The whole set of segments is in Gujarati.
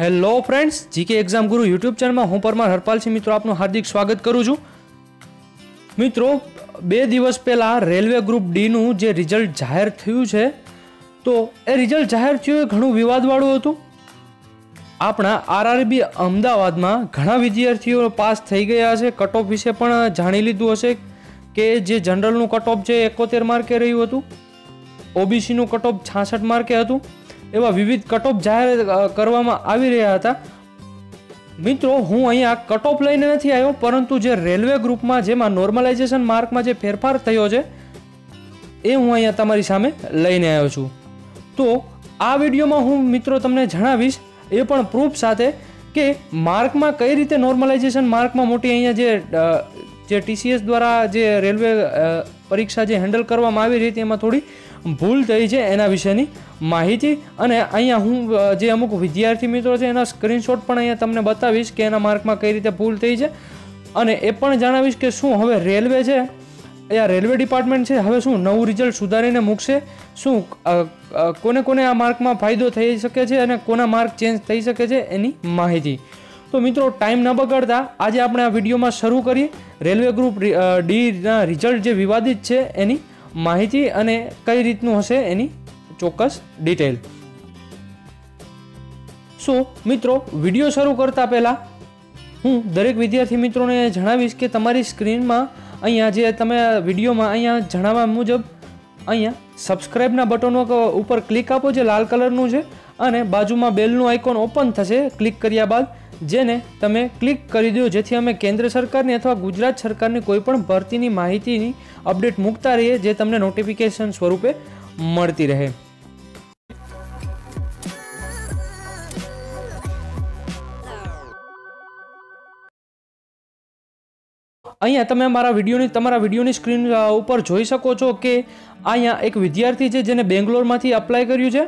Hello friends, GK exam Guru YouTube ચેનલમાં હું પરમાર હરપાલસિંહ મિત્રો, આપનું હાર્દિક સ્વાગત કરું છું. મિત્રો, બે દિવસ પહેલાં રેલવે ગ્રુપ ડીનું જે રિઝલ્ટ જાહેર થયું છે, તો એ રિઝલ્ટ જાહેર થયું એ ઘણું વિવાદવાળું હતું. આપણા આરઆરબી અમદાવાદમાં ઘણા વિદ્યાર્થીઓ પાસ થઈ ગયા છે. કટ ઓફ વિશે પણ જાણી લીધું હશે કે જે જનરલનું કટ ઓફ છે એકોતેર માર્કે રહ્યું હતું. ઓબીસીનું કટ ઓફ છાસઠ માર્કે હતું. એવા વિવિધ કટઓફ જાહેર કરવામાં આવી રહ્યા હતા. મિત્રો, હું અહીંયા કટઓફ લઈને નથી આવ્યો, પરંતુ જે રેલવે ગ્રુપમાં જેમાં નોર્મલાઇઝેશન માર્કમાં જે ફેરફાર થયો છે, એ હું અહીંયા તમારી સામે લઈને આવ્યો છું. તો, આ વિડીયોમાં હું મિત્રો તમને જણાવીશ, એ પણ પ્રૂફ સાથે, કે માર્કમાં કઈ રીતે નોર્મલાઇઝેશન માર્કમાં મોટી અહીંયા જે જે ટીસીએસ દ્વારા જે રેલવે પરીક્ષા જે હેન્ડલ કરવામાં આવી રહી હતી, એમાં થોડી ભૂલ થઈ છે એના વિશેની માહિતી. અને અહીંયા હું જે અમુક વિદ્યાર્થી મિત્રો છે, એના સ્ક્રીનશોટ પણ અહીંયા તમને બતાવીશ કે એના માર્કમાં કઈ રીતે ભૂલ થઈ છે. અને એ પણ જણાવીશ કે શું હવે રેલવે છે, એ આ રેલવે ડિપાર્ટમેન્ટ છે, હવે શું નવું રિઝલ્ટ સુધારીને મૂકશે? શું કોને કોને આ માર્કમાં ફાયદો થઈ શકે છે અને કોના માર્ક ચેન્જ થઈ શકે છે એની માહિતી. તો મિત્રો ટાઈમ ન બગાડતા, આજે આપણે આ વિડીયોમાં શરૂ કરીએ. રેલવે ગ્રુપ ડીના રિઝલ્ટ જે વિવાદિત છે એની માહિતી અને કઈ રીતનું હશે એની ચોક્કસ ડિટેલ. સો, મિત્રો, વીડિયો શરૂ કરતા પહેલાં હું દરેક વિદ્યાર્થી મિત્રોને જણાવીશ કે તમારી સ્ક્રીનમાં અહીંયા જે તમે વિડીયોમાં અહીંયા જણાવવા મુજબ અહીંયા સબસ્ક્રાઇબના બટનો ઉપર ક્લિક આપો જે લાલ કલરનું છે અને બાજુમાં બેલનું આઇકોન ઓપન થશે. ક્લિક કર્યા બાદ જેને તમે ક્લિક કરી દો, જેથી અમે કેન્દ્ર સરકારની અથવા ગુજરાત સરકારની કોઈ પણ ભરતીની માહિતીની અપડેટ મૂકતા રહીએ, જે તમને નોટિફિકેશન સ્વરૂપે મળતી રહે. અહીંયા તમે મારા વિડીયોની, તમારા વિડીયોની સ્ક્રીન ઉપર જોઈ શકો છો કે અહીંયા એક વિદ્યાર્થી છે, જેને બેંગ્લોરમાંથી અપ્લાય કર્યું છે.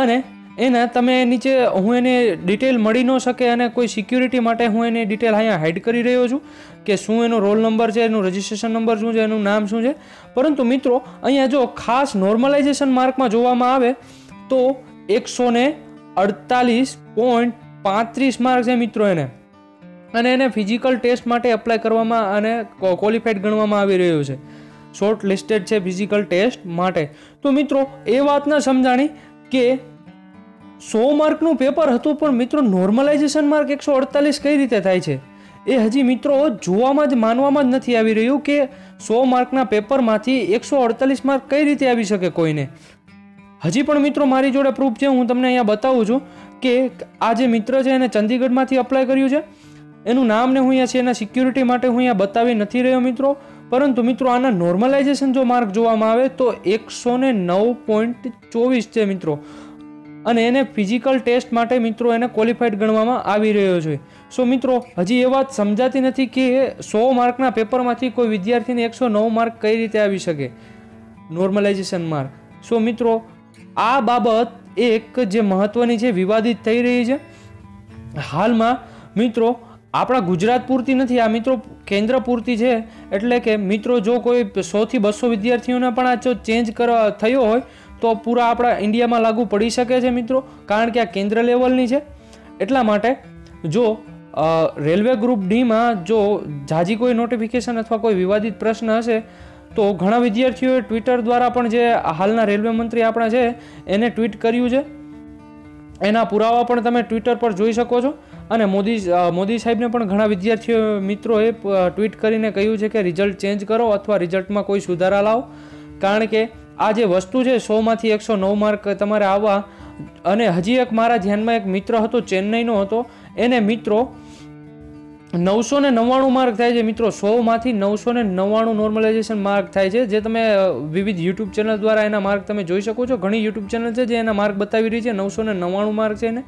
અને એના તમે નીચે હું એને ડિટેલ મળી ન શકે અને કોઈ સિક્યુરિટી માટે હું એની ડિટેલ અહીંયા હાઇડ કરી રહ્યો છું કે શું એનો રોલ નંબર છે, એનું રજિસ્ટ્રેશન નંબર શું છે, એનું નામ શું છે. પરંતુ મિત્રો, અહીંયા જો ખાસ નોર્મલાઇઝેશન માર્કમાં જોવામાં આવે, તો એકસો ને અડતાલીસ પોઈન્ટ પાંત્રીસ માર્ક છે મિત્રો એને. અને એને ફિઝિકલ ટેસ્ટ માટે એપ્લાય કરવામાં અને ક્વોલિફાઈડ ગણવામાં આવી રહ્યું છે. શોર્ટ લિસ્ટેડ છે ફિઝિકલ ટેસ્ટ માટે. તો મિત્રો, એ વાત ન સમજાણી કે સો માર્કનું પેપર હતું, પણ મિત્રો નોર્મલાઇઝેશન માર્ક એકસો અડતાલીસ કઈ રીતે થાય છે? એ હજી મિત્રો જોવામાં જ, માનવામાં જ નથી આવી રહ્યું કે સો માર્કના પેપરમાંથી એકસો અડતાલીસ માર્ક કઈ રીતે આવી શકે કોઈને. હજી પણ મિત્રો મારી જોડે પ્રૂફ છે, હું તમને અહીંયા બતાવું છું કે આ જે મિત્ર છે, એને ચંદીગઢમાંથી અપ્લાય કર્યું છે. એનું નામ ને હું અહીંયા છે, એના સિક્યુરિટી માટે હું અહીંયા બતાવી નથી રહ્યો મિત્રો. પરંતુ મિત્રો, આના નોર્મલાઇઝેશન જો માર્ક જોવામાં આવે, તો એકસો ને નવ પોઈન્ટ ચોવીસ છે મિત્રો. અને એને ફિઝિકલ ટેસ્ટ માટે મિત્રો એને ક્વોલિફાઈડ ગણવામાં આવી રહ્યો છે. સો મિત્રો, હજી એ વાત સમજાતી નથી કે સો માર્કના પેપરમાંથી કોઈ વિદ્યાર્થીને એકસો નવ માર્ક કઈ રીતે આવી શકે? નોર્મલાઇઝેશન માર્ક સો મિત્રો, આ બાબત એક જે મહત્વની છે, વિવાદિત થઈ રહી છે. હાલમાં, મિત્રો, આપણા ગુજરાત પૂરતી નથી, આ મિત્રો કેન્દ્ર પૂરતી છે, એટલે કે મિત્રો, જો કોઈ સોથી બસો વિદ્યાર્થીઓને પણ આ જો ચેન્જ કરવા થયો હોય તો પૂરા આપણા ઇન્ડિયામાં લાગુ પડી શકે છે મિત્રો, કારણ કે આ કેન્દ્ર લેવલની છે. એટલા માટે જો રેલવે ગ્રુપ ડીમાં જો જાજી કોઈ નોટિફિકેશન અથવા કોઈ વિવાદિત પ્રશ્ન હશે, તો ઘણા વિદ્યાર્થીઓએ ટ્વિટર દ્વારા પણ જે હાલના રેલવે મંત્રી આપણા છે, એને ટ્વીટ કર્યું છે. એના પુરાવા પણ તમે ટ્વિટર પર જોઈ શકો છો. અને મોદી મોદી સાહેબને પણ ઘણા વિદ્યાર્થીઓ, મિત્રોએ ટ્વીટ કરીને કહ્યું છે કે રિઝલ્ટ ચેન્જ કરો અથવા રિઝલ્ટમાં કોઈ સુધારા લાવો. કારણ કે આ જે વસ્તુ છે, સોમાંથી એકસો નવ માર્ક તમારે આવવા અને હજી એક મારા ધ્યાનમાં એક મિત્ર હતો, ચેન્નઈનો હતો, એને મિત્રો નવસો ને નવ્વાણું માર્ક થાય છે મિત્રો, સોમાંથી નવસો ને નવ્વાણું નોર્મલાઇઝેશન માર્ક થાય છે, જે તમે વિવિધ યુટ્યુબ ચેનલ દ્વારા એના માર્ક તમે જોઈ શકો છો. ઘણી યુટ્યુબ ચેનલ છે જે એના માર્ક બતાવી રહી છે, નવસો ને નવ્વાણું માર્ક છે એને.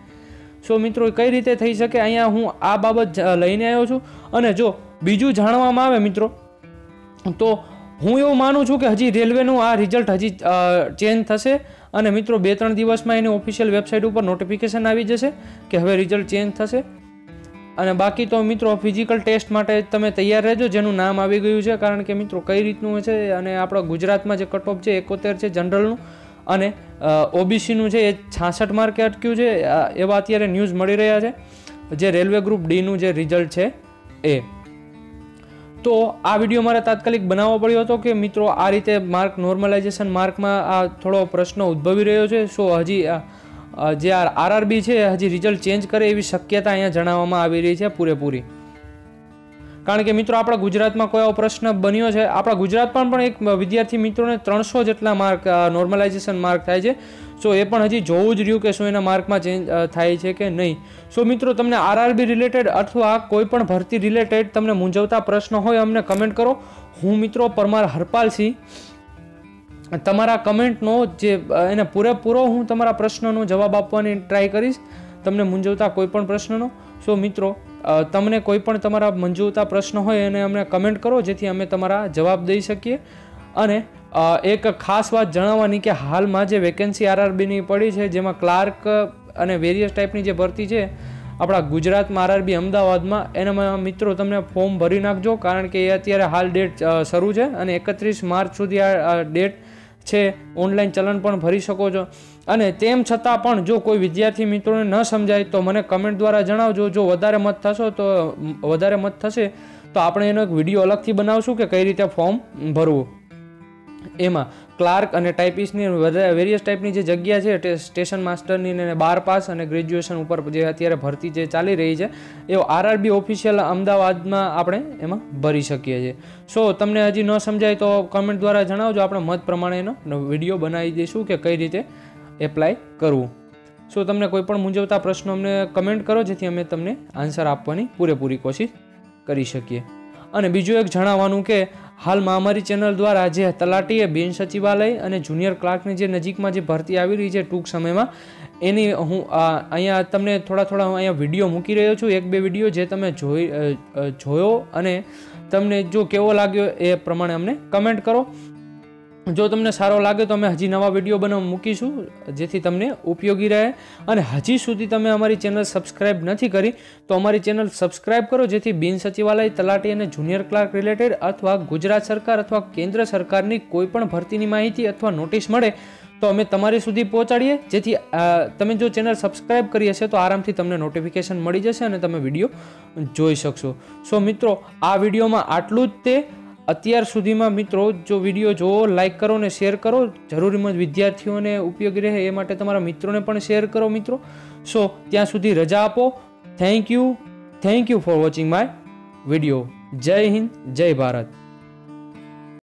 સો મિત્રો કઈ રીતે થઈ શકે? અહીંયા હું આ બાબત લઈને આવ્યો છું. અને જો બીજું જાણવામાં આવે મિત્રો, તો હું એવું માનું છું કે હજી રેલવેનું આ રિઝલ્ટ હજી ચેન્જ થશે અને મિત્રો બે ત્રણ દિવસમાં એની ઓફિશિયલ વેબસાઇટ ઉપર નોટિફિકેશન આવી જશે કે હવે રિઝલ્ટ ચેન્જ થશે. અને બાકી તો મિત્રો ફિઝિકલ ટેસ્ટ માટે તમે તૈયાર રહેજો, જેનું નામ આવી ગયું છે. કારણ કે મિત્રો કઈ રીતનું છે અને આપણા ગુજરાતમાં જે કટ ઓફ છે, એકોતેર છે જનરલનું અને ઓબીસીનું છે એ છાસઠ માર્કે અટક્યું છે. એવા અત્યારે ન્યૂઝ મળી રહ્યા છે. જે રેલવે ગ્રુપ ડીનું જે રિઝલ્ટ છે એ. તો આ વીડિયો મારે તાત્કાલિક બનાવવો પડ્યો હતો કે મિત્રો આ રીતે માર્ક નોર્મલાઇઝેશન માર્કમાં આ થોડો પ્રશ્ન ઉદ્ભવી રહ્યો છે. સો હજી જે આરઆરબી છે, હજી રિઝલ્ટ ચેન્જ કરે એવી શક્યતા અહીંયા જણાવવામાં આવી રહી છે પૂરેપૂરી. કારણ કે મિત્રો આપણા ગુજરાતમાં કોઈ એવો પ્રશ્ન બન્યો છે. આપણા ગુજરાતમાં પણ એક વિદ્યાર્થી મિત્રોને ત્રણસો જેટલા માર્ક નોર્મલાઇઝેશન માર્ક થાય છે. સો એ પણ હજી જોવું જ રહ્યું કે શું એના માર્કમાં ચેન્જ થાય છે કે નહીં. સો મિત્રો તમને આરઆરબી રિલેટેડ અથવા કોઈ પણ ભરતી રિલેટેડ તમને મૂંઝવતા પ્રશ્ન હોય અમને કમેન્ટ કરો. હું મિત્રો પરમાર હરપાલસિંહ. તમારા કમેન્ટનો જે એને પૂરેપૂરો હું તમારા પ્રશ્નનો જવાબ આપવાની ટ્રાય કરીશ. તમને મૂંઝવતા કોઈ પણ પ્રશ્નનો. સો મિત્રો તમને કોઈ પણ તમારા મંજૂરતા પ્રશ્ન હોય એને અમને કમેન્ટ કરો, જેથી અમે તમારા જવાબ દઈ શકીએ. અને એક ખાસ વાત જણાવવાની કે હાલમાં જે વેકેન્સી આરઆરબીની પડી છે, જેમાં ક્લાર્ક અને વેરિયસ ટાઈપની જે ભરતી છે, આપણા ગુજરાતમાં આરઆરબી અમદાવાદમાં, એનામાં મિત્રો તમને ફોર્મ ભરી નાખજો, કારણ કે એ અત્યારે હાલ ડેટ શરૂ છે અને એકત્રીસ માર્ચ સુધી આ ડેટ છે. ઓનલાઈન ચલણ પણ ભરી શકો છો. અને તેમ છતાં પણ જો કોઈ વિદ્યાર્થી મિત્રોને ન સમજાય તો મને કમેન્ટ દ્વારા જણાવજો. જો વધારે મત થશો તો, વધારે મત થશે તો આપણે એનો એક વીડિયો અલગથી બનાવશું કે કઈ રીતે ફોર્મ ભરવું. એમાં ક્લાર્ક અને ટાઈપિસ્ટની વેરિયસ ટાઈપની જે જગ્યા છે સ્ટેશન માસ્ટરની ને બાર પાસ અને ગ્રેજ્યુએશન ઉપર જે અત્યારે ભરતી જે ચાલી રહી છે એ આરઆરબી ઓફિશિયલ અમદાવાદમાં આપણે એમાં ભરી શકીએ છીએ. સો તમને હજી ન સમજાય તો કમેન્ટ દ્વારા જણાવજો. આપણે મત પ્રમાણેનો વીડિયો બનાવી દઈશું કે કઈ રીતે એપ્લાય કરવું. સો તમને કોઈ પણ મૂંઝવતા પ્રશ્નો અમને કમેન્ટ કરો, જેથી અમે તમને આન્સર આપવાની પૂરેપૂરી કોશિશ કરી શકીએ. અને બીજું એક જણાવવાનું કે, હાલમાં અમારી ચેનલ દ્વારા જે તલાટીએ બિન સચિવાલય અને જુનિયર ક્લાર્કની જે નજીકમાં જે ભરતી આવી રહી છે ટૂંક સમયમાં, એની હું અહીંયા તમને થોડા થોડા હું અહીંયા વીડિયો મૂકી રહ્યો છું, એક બે વીડિયો જે તમે જોઈ જોયો અને તમને જો કેવો લાગ્યો એ પ્રમાણે અમને કમેન્ટ કરો. જો તમને સારો લાગે તો અમે હજી નવા વીડિયો બનાવ મૂકીશું, જેથી તમને ઉપયોગી રહે. અને હજી સુધી તમે અમારી ચેનલ સબસ્ક્રાઇબ નથી કરી, તો અમારી ચેનલ સબસ્ક્રાઇબ કરો, જેથી બિન સચિવાલય, તલાટી અને જુનિયર ક્લાર્ક રિલેટેડ અથવા ગુજરાત સરકાર અથવા કેન્દ્ર સરકારની કોઈ પણ ભરતીની માહિતી અથવા નોટિસ મળે, તો અમે તમારી સુધી પહોંચાડીએ. જેથી તમે જો ચેનલ સબસ્ક્રાઇબ કરી હશે, તો આરામથી તમને નોટિફિકેશન મળી જશે અને તમે વીડિયો જોઈ શકશો. સો મિત્રો, આ વિડીયોમાં આટલું જ તે. અત્યાર સુધીમાં મિત્રો, જો વીડિયો જોવો લાઈક કરો ને શેર કરો. જરૂરીમાં વિદ્યાર્થીઓને ઉપયોગી રહે એ માટે તમારા મિત્રોને પણ શેર કરો મિત્રો. સો ત્યાં સુધી રજા આપો. Thank you thank you for watching my video Jai Hind, Jai Bharat.